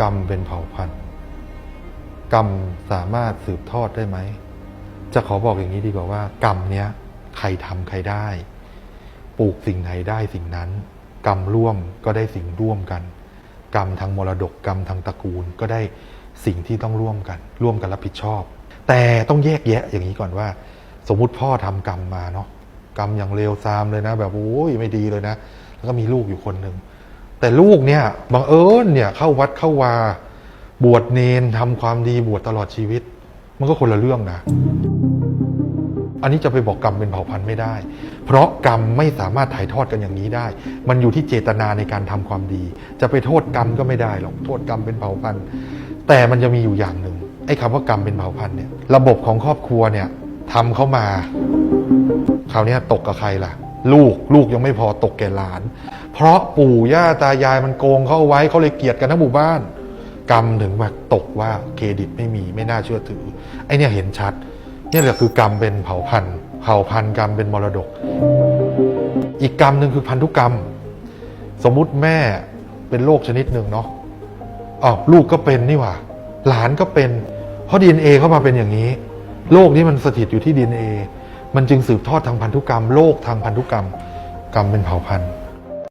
กรรมเป็นเผ่าพันธุ์ กรรมสามารถสืบทอดได้ไหม จะขอบอกอย่างนี้ดีกว่าว่า กรรมเนี้ยใครทำใครได้ ปลูกสิ่งไหนได้สิ่งนั้น กรรมร่วมก็ได้สิ่งร่วมกัน กรรมทางมรดกกรรมทางตระกูลก็ได้สิ่งที่ต้องร่วมกัน ร่วมกันรับผิดชอบ แต่ต้องแยกแยะอย่างนี้ก่อนว่า สมมุติพ่อทำกรรมมาเนาะกรรมอย่างเลวทรามเลยนะ แบบโอ้ยไม่ดีเลยนะ แล้วก็มีลูกอยู่คนหนึ่ง แต่ลูกเนี่ยบังเอิญเนี่ยเข้าวัดเข้าวา บวชเนนทำความดีบวชตลอดชีวิต มันก็คนละเรื่องนะ อันนี้จะไปบอกกรรมเป็นเผ่าพันธุ์ไม่ได้ เพราะกรรมไม่สามารถถ่ายทอดกันอย่างนี้ได้ มันอยู่ที่เจตนาในการทำความดี จะไปโทษกรรมก็ไม่ได้หรอกโทษกรรมเป็นเผ่าพันธุ์ แต่มันจะมีอยู่อย่างหนึ่งไอ้คำว่ากรรมเป็นเผ่าพันธุ์เนี่ยระบบของครอบครัวเนี่ยทำเข้ามา คราวนี้ตกกับใครล่ะ ลูกลูกยังไม่พอตกแก่หลาน เพราะปู่ย่าตายายมันโกงเข้าไว้เขาเลยเกลียดกันทั้งหมู่บ้าน กรรมถึงแบบตกว่าเครดิตไม่มีไม่น่าเชื่อถือ ไอเนี่ยเห็นชัด เนี่ยแหละคือกรรมเป็นเผ่าพันธุ์เผ่าพันธุ์กรรมเป็นมรดก อีกกรรมหนึ่งคือพันธุกรรม สมมุติแม่เป็นโรคชนิดหนึ่งเนาะอ๋อลูกก็เป็นนี่หว่า หลานก็เป็น เพราะดีเอเข้ามาเป็นอย่างนี้โรคนี้มันสถิตอยู่ที่ดีเอ มันจึงสืบทอดทางพันธุกรรมโลกทางพันธุกรรมกรรมเป็นเผ่าพันธุ์